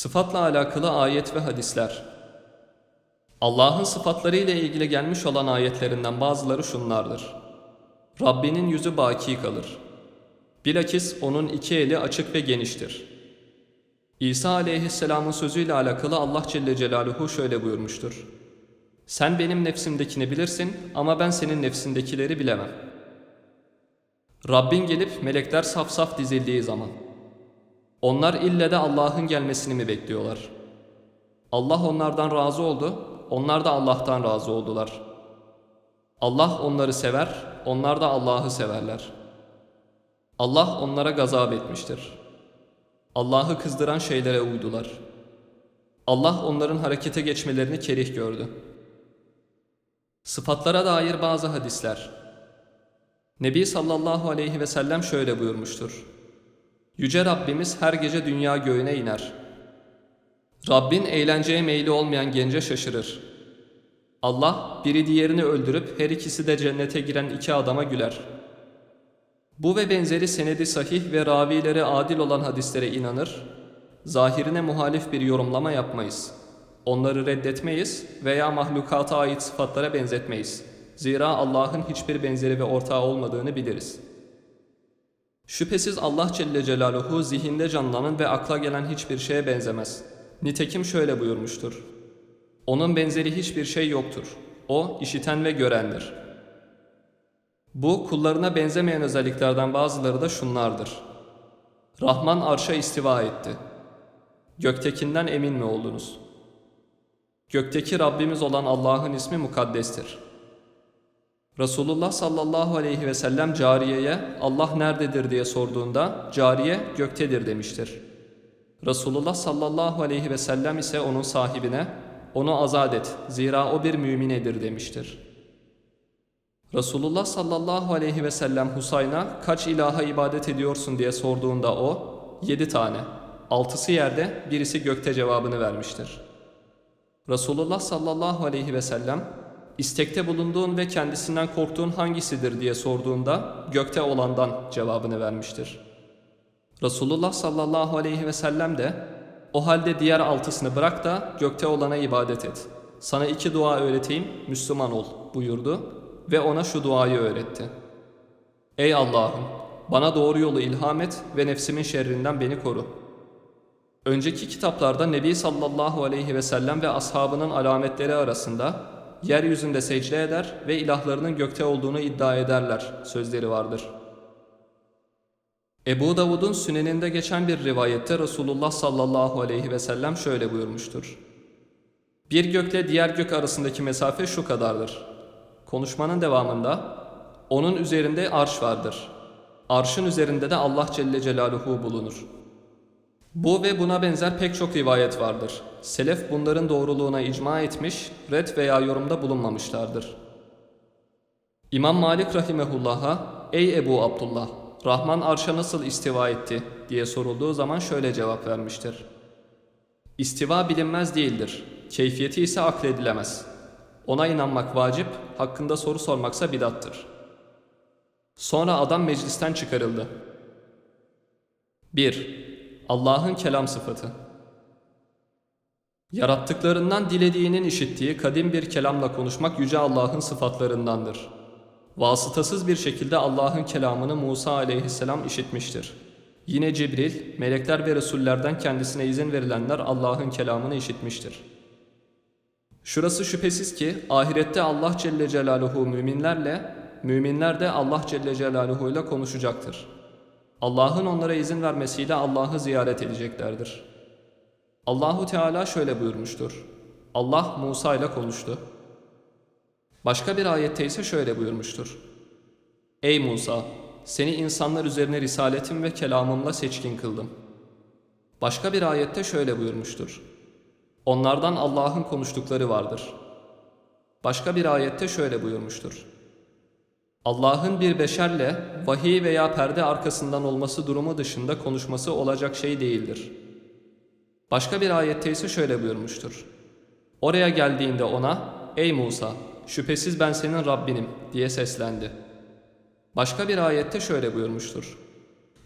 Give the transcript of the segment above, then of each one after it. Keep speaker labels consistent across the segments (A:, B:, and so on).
A: Sıfatla alakalı ayet ve hadisler. Allah'ın sıfatları ile ilgili gelmiş olan ayetlerinden bazıları şunlardır. Rabbinin yüzü baki kalır. Bilakis onun iki eli açık ve geniştir. İsa aleyhisselamın sözüyle alakalı Allah Celle Celaluhu şöyle buyurmuştur. Sen benim nefsimdekini bilirsin ama ben senin nefsindekileri bilemem. Rabbin gelip melekler saf saf dizildiği zaman onlar ille de Allah'ın gelmesini mi bekliyorlar? Allah onlardan razı oldu, onlar da Allah'tan razı oldular. Allah onları sever, onlar da Allah'ı severler. Allah onlara gazap etmiştir. Allah'ı kızdıran şeylere uydular. Allah onların harekete geçmelerini kerih gördü. Sıfatlara dair bazı hadisler. Nebi sallallahu aleyhi ve sellem şöyle buyurmuştur. Yüce Rabbimiz her gece dünya göğüne iner. Rabbin eğlenceye meyli olmayan gence şaşırır. Allah biri diğerini öldürüp her ikisi de cennete giren iki adama güler. Bu ve benzeri senedi sahih ve ravileri adil olan hadislere inanır, zahirine muhalif bir yorumlama yapmayız. Onları reddetmeyiz veya mahlukata ait sıfatlara benzetmeyiz. Zira Allah'ın hiçbir benzeri ve ortağı olmadığını biliriz.'' Şüphesiz Allah Celle Celaluhu zihinde canlanan ve akla gelen hiçbir şeye benzemez. Nitekim şöyle buyurmuştur. Onun benzeri hiçbir şey yoktur. O işiten ve görendir. Bu kullarına benzemeyen özelliklerden bazıları da şunlardır. Rahman arşa istiva etti. Göktekinden emin mi oldunuz? Gökteki Rabbimiz olan Allah'ın ismi mukaddestir. Resulullah sallallahu aleyhi ve sellem cariyeye Allah nerededir diye sorduğunda cariye göktedir demiştir. Resulullah sallallahu aleyhi ve sellem ise onun sahibine onu azat et zira o bir müminedir demiştir. Resulullah sallallahu aleyhi ve sellem Husayn'a kaç ilaha ibadet ediyorsun diye sorduğunda o yedi tane, altısı yerde birisi gökte cevabını vermiştir. Resulullah sallallahu aleyhi ve sellem İstekte bulunduğun ve kendisinden korktuğun hangisidir diye sorduğunda gökte olandan cevabını vermiştir. Resulullah sallallahu aleyhi ve sellem de o halde diğer altısını bırak da gökte olana ibadet et. Sana iki dua öğreteyim, Müslüman ol buyurdu ve ona şu duayı öğretti. Ey Allah'ım bana doğru yolu ilham et ve nefsimin şerrinden beni koru. Önceki kitaplarda Nebi sallallahu aleyhi ve sellem ve ashabının alametleri arasında yeryüzünde secde eder ve ilahlarının gökte olduğunu iddia ederler sözleri vardır. Ebu Davud'un süneninde geçen bir rivayette Resulullah sallallahu aleyhi ve sellem şöyle buyurmuştur. Bir gökle diğer gök arasındaki mesafe şu kadardır. Konuşmanın devamında onun üzerinde arş vardır. Arşın üzerinde de Allah Celle Celaluhu bulunur. Bu ve buna benzer pek çok rivayet vardır. Selef bunların doğruluğuna icma etmiş, red veya yorumda bulunmamışlardır. İmam Malik Rahimehullah'a, Ey Ebu Abdullah, Rahman arşa nasıl istiva etti diye sorulduğu zaman şöyle cevap vermiştir. İstiva bilinmez değildir, keyfiyeti ise akledilemez. Ona inanmak vacip, hakkında soru sormaksa bidattır. Sonra adam meclisten çıkarıldı. 1. Allah'ın kelam sıfatı. Yarattıklarından dilediğinin işittiği kadim bir kelamla konuşmak yüce Allah'ın sıfatlarındandır. Vasıtasız bir şekilde Allah'ın kelamını Musa aleyhisselam işitmiştir. Yine Cibril, melekler ve resullerden kendisine izin verilenler Allah'ın kelamını işitmiştir. Şurası şüphesiz ki ahirette Allah Celle Celaluhu müminlerle, müminler de Allah Celle Celaluhu ile konuşacaktır. Allah'ın onlara izin vermesiyle Allah'ı ziyaret edeceklerdir. Allahu Teala şöyle buyurmuştur. Allah Musa ile konuştu. Başka bir ayette ise şöyle buyurmuştur. Ey Musa! Seni insanlar üzerine risaletim ve kelamımla seçkin kıldım. Başka bir ayette şöyle buyurmuştur. Onlardan Allah'ın konuştukları vardır. Başka bir ayette şöyle buyurmuştur. Allah'ın bir beşerle vahiy veya perde arkasından olması durumu dışında konuşması olacak şey değildir. Başka bir ayette ise şöyle buyurmuştur. Oraya geldiğinde ona, ey Musa, şüphesiz ben senin Rabbinim diye seslendi. Başka bir ayette şöyle buyurmuştur.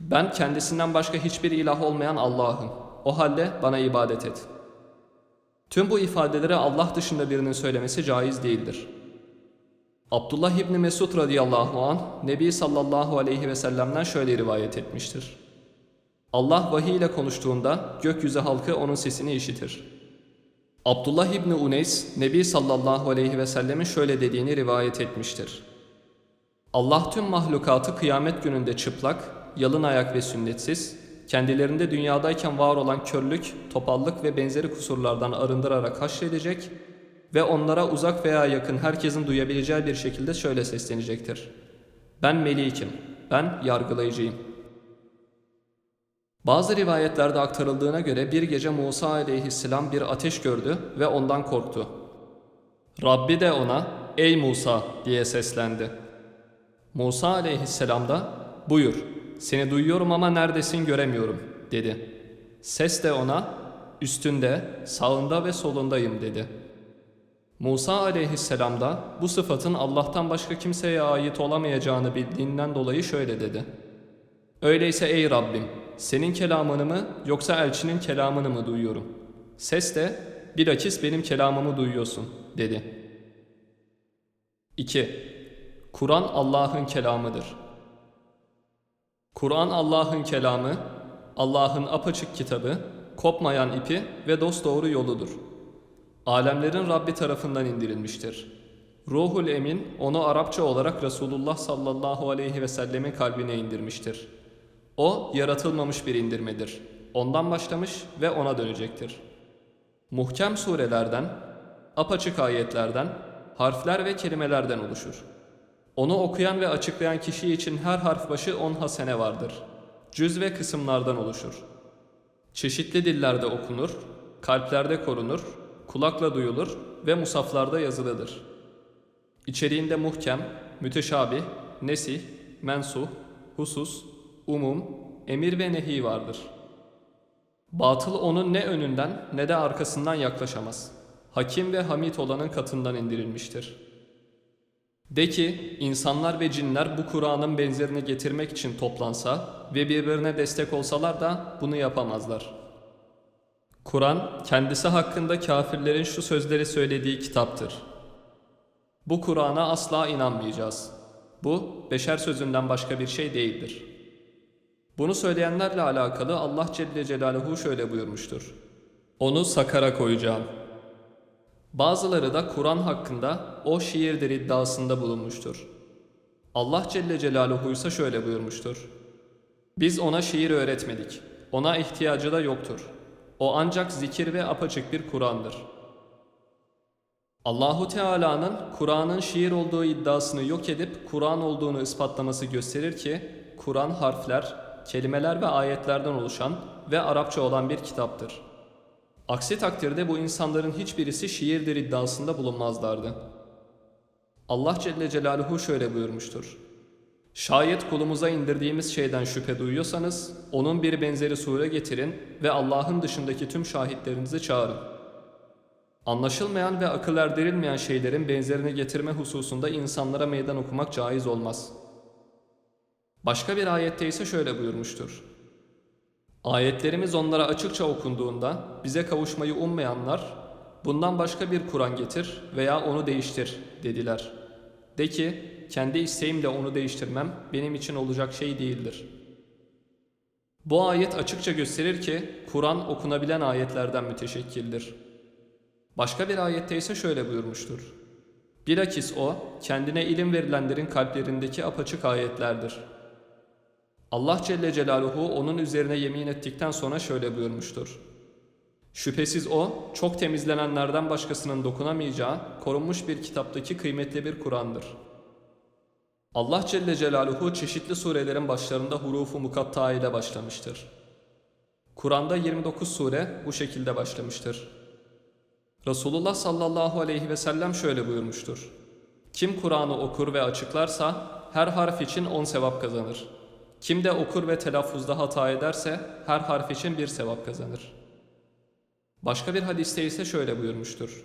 A: Ben kendisinden başka hiçbir ilah olmayan Allah'ım. O halde bana ibadet et. Tüm bu ifadeleri Allah dışında birinin söylemesi caiz değildir. Abdullah İbni Mesud radıyallahu an Nebi sallallahu aleyhi ve sellem'den şöyle rivayet etmiştir. Allah vahiy ile konuştuğunda gökyüzü halkı onun sesini işitir. Abdullah İbni Uneys, Nebi sallallahu aleyhi ve sellemin şöyle dediğini rivayet etmiştir. Allah tüm mahlukatı kıyamet gününde çıplak, yalın ayak ve sünnetsiz, kendilerinde dünyadayken var olan körlük, topallık ve benzeri kusurlardan arındırarak haşredecek ve onlara uzak veya yakın herkesin duyabileceği bir şekilde şöyle seslenecektir. Ben melikim, ben yargılayıcıyım. Bazı rivayetlerde aktarıldığına göre bir gece Musa aleyhisselam bir ateş gördü ve ondan korktu. Rabbi de ona, ey Musa diye seslendi. Musa aleyhisselam da, buyur, seni duyuyorum ama neredesin göremiyorum dedi. Ses de ona, üstünde, sağında ve solundayım dedi. Musa aleyhisselam da bu sıfatın Allah'tan başka kimseye ait olamayacağını bildiğinden dolayı şöyle dedi. Öyleyse ey Rabbim, senin kelamını mı yoksa elçinin kelamını mı duyuyorum? Ses de, bilakis benim kelamımı duyuyorsun, dedi. 2. Kur'an Allah'ın kelamıdır. Kur'an Allah'ın kelamı, Allah'ın apaçık kitabı, kopmayan ipi ve dosdoğru yoludur. Alemlerin Rabbi tarafından indirilmiştir. Ruhul Emin onu Arapça olarak Resulullah sallallahu aleyhi ve sellemin kalbine indirmiştir. O yaratılmamış bir indirmedir. Ondan başlamış ve ona dönecektir. Muhkem surelerden, apaçık ayetlerden, harfler ve kelimelerden oluşur. Onu okuyan ve açıklayan kişi için her harf başı on hasene vardır. Cüz ve kısımlardan oluşur. Çeşitli dillerde okunur, kalplerde korunur, kulakla duyulur ve musaflarda yazılıdır. İçeriğinde muhkem, müteşabih, nesih, mensuh, husus, umum, emir ve nehi vardır. Batıl onun ne önünden ne de arkasından yaklaşamaz. Hakim ve hamid olanın katından indirilmiştir. De ki, insanlar ve cinler bu Kur'an'ın benzerini getirmek için toplansa ve birbirine destek olsalar da bunu yapamazlar. Kur'an, kendisi hakkında kafirlerin şu sözleri söylediği kitaptır. Bu Kur'an'a asla inanmayacağız. Bu, beşer sözünden başka bir şey değildir. Bunu söyleyenlerle alakalı Allah Celle Celaluhu şöyle buyurmuştur. Onu sakara koyacağım. Bazıları da Kur'an hakkında o şiirdir iddiasında bulunmuştur. Allah Celle Celaluhu ise şöyle buyurmuştur. Biz ona şiir öğretmedik. Ona ihtiyacı da yoktur. O ancak zikir ve apaçık bir Kur'an'dır. Allahu Teala'nın Kur'an'ın şiir olduğu iddiasını yok edip Kur'an olduğunu ispatlaması gösterir ki Kur'an harfler, kelimeler ve ayetlerden oluşan ve Arapça olan bir kitaptır. Aksi takdirde bu insanların hiçbirisi şiirdir iddiasında bulunmazlardı. Allah Celle Celaluhu şöyle buyurmuştur. Şayet kulumuza indirdiğimiz şeyden şüphe duyuyorsanız, onun bir benzeri sure getirin ve Allah'ın dışındaki tüm şahitlerinizi çağırın. Anlaşılmayan ve akıl erdirilmeyen şeylerin benzerini getirme hususunda insanlara meydan okumak caiz olmaz. Başka bir ayette ise şöyle buyurmuştur. Ayetlerimiz onlara açıkça okunduğunda bize kavuşmayı ummayanlar, bundan başka bir Kur'an getir veya onu değiştir dediler. De ki, kendi isteğimle onu değiştirmem benim için olacak şey değildir. Bu ayet açıkça gösterir ki Kur'an okunabilen ayetlerden müteşekkildir. Başka bir ayette ise şöyle buyurmuştur. Bilakis o, kendine ilim verilenlerin kalplerindeki apaçık ayetlerdir. Allah Celle Celaluhu onun üzerine yemin ettikten sonra şöyle buyurmuştur. Şüphesiz o, çok temizlenenlerden başkasının dokunamayacağı, korunmuş bir kitaptaki kıymetli bir Kur'an'dır. Allah Celle Celaluhu çeşitli surelerin başlarında hurufu mukatta ile başlamıştır. Kur'an'da 29 sure bu şekilde başlamıştır. Resulullah sallallahu aleyhi ve sellem şöyle buyurmuştur. Kim Kur'an'ı okur ve açıklarsa her harf için 10 sevap kazanır. Kim de okur ve telaffuzda hata ederse her harf için bir sevap kazanır. Başka bir hadiste ise şöyle buyurmuştur.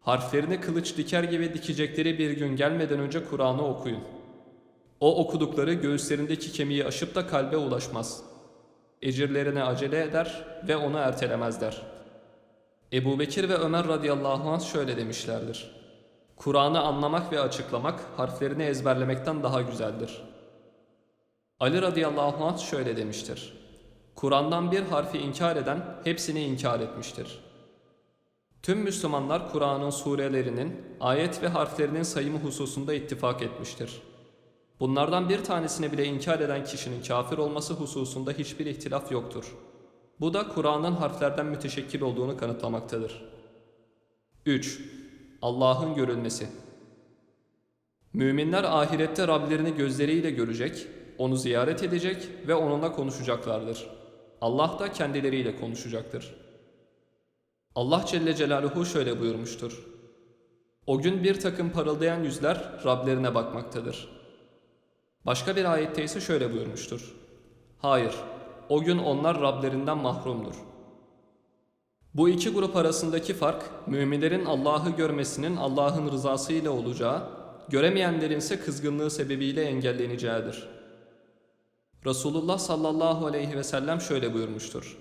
A: Harflerini kılıç diker gibi dikecekleri bir gün gelmeden önce Kur'an'ı okuyun. O okudukları göğüslerindeki kemiği aşıp da kalbe ulaşmaz. ecirlerine acele eder ve onu ertelemezler. Ebu Bekir ve Ömer radıyallahu anh şöyle demişlerdir. Kur'an'ı anlamak ve açıklamak harflerini ezberlemekten daha güzeldir. Ali radıyallahu anh şöyle demiştir. Kur'an'dan bir harfi inkar eden hepsini inkar etmiştir. Tüm Müslümanlar Kur'an'ın surelerinin, ayet ve harflerinin sayımı hususunda ittifak etmiştir. Bunlardan bir tanesini bile inkar eden kişinin kafir olması hususunda hiçbir ihtilaf yoktur. Bu da Kur'an'ın harflerden müteşekkil olduğunu kanıtlamaktadır. 3. Allah'ın görülmesi Müminler ahirette Rablerini gözleriyle görecek, onu ziyaret edecek ve onunla konuşacaklardır. Allah da kendileriyle konuşacaktır. Allah Celle Celaluhu şöyle buyurmuştur. O gün bir takım parıldayan yüzler Rablerine bakmaktadır. Başka bir ayette ise şöyle buyurmuştur. Hayır, o gün onlar Rablerinden mahrumdur. Bu iki grup arasındaki fark, müminlerin Allah'ı görmesinin Allah'ın rızası ile olacağı, göremeyenlerin ise kızgınlığı sebebiyle engelleneceğidir. Resulullah sallallahu aleyhi ve sellem şöyle buyurmuştur.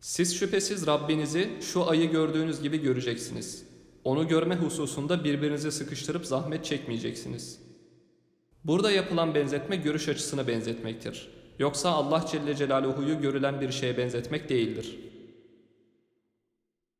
A: Siz şüphesiz Rabbinizi şu ayı gördüğünüz gibi göreceksiniz. Onu görme hususunda birbirinizi sıkıştırıp zahmet çekmeyeceksiniz. Burada yapılan benzetme görüş açısına benzetmektir. Yoksa Allah Celle Celaluhu'yu görülen bir şeye benzetmek değildir.